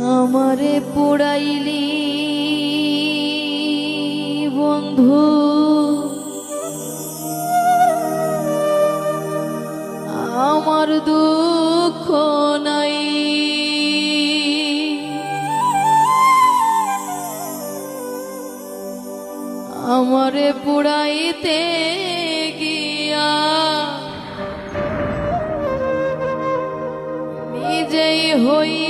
আমারে পোড়াইলি বন্ধু। আমার দুঃখ নাই। আমারে পোড়াইতে গিয়া নিজেই হই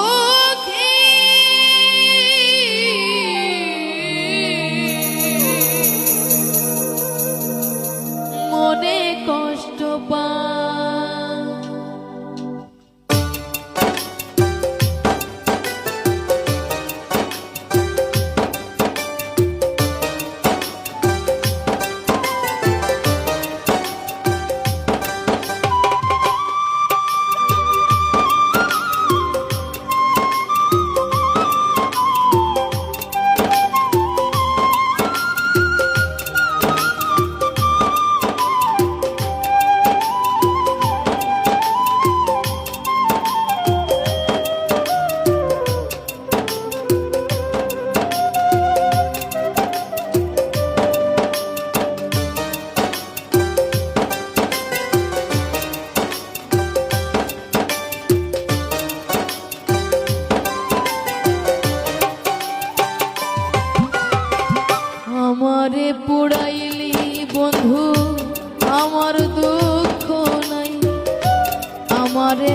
বন্ধু আমার দুঃখ নাই। আমারে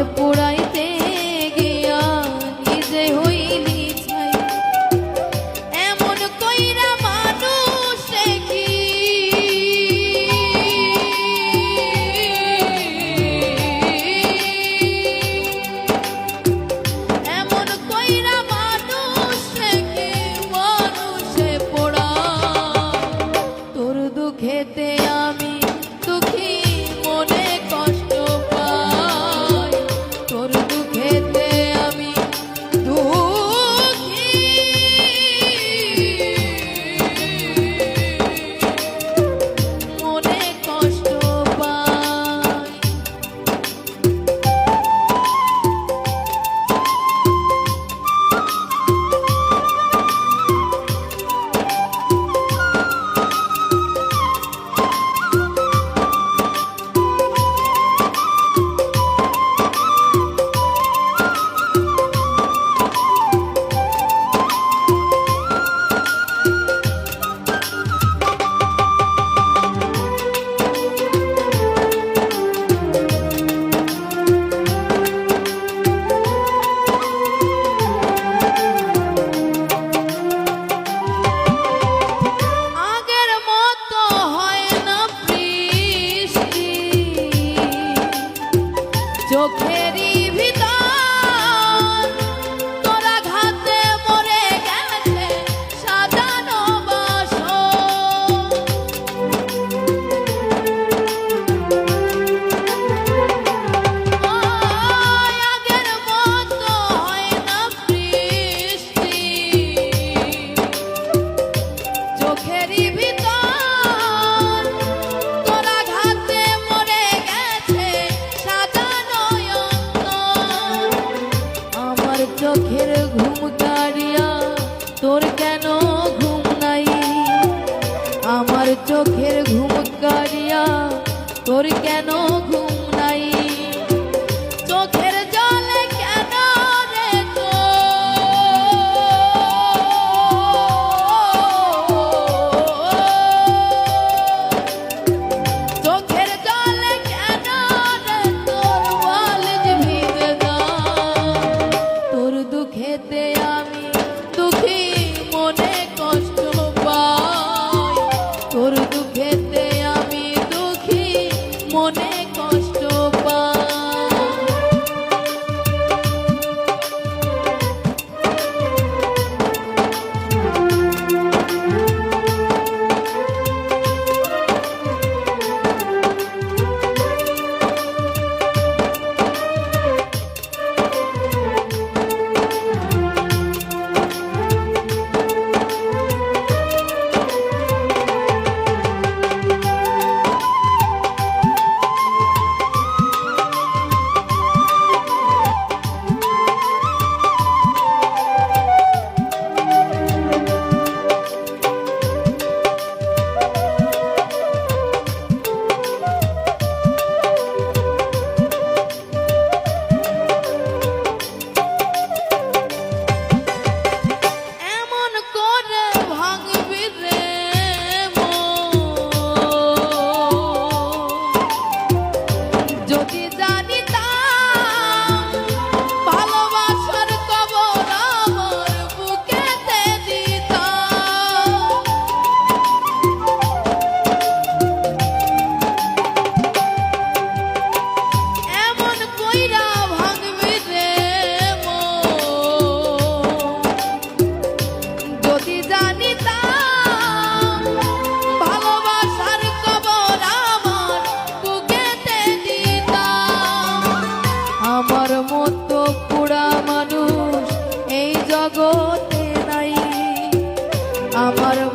তোর কেন আমার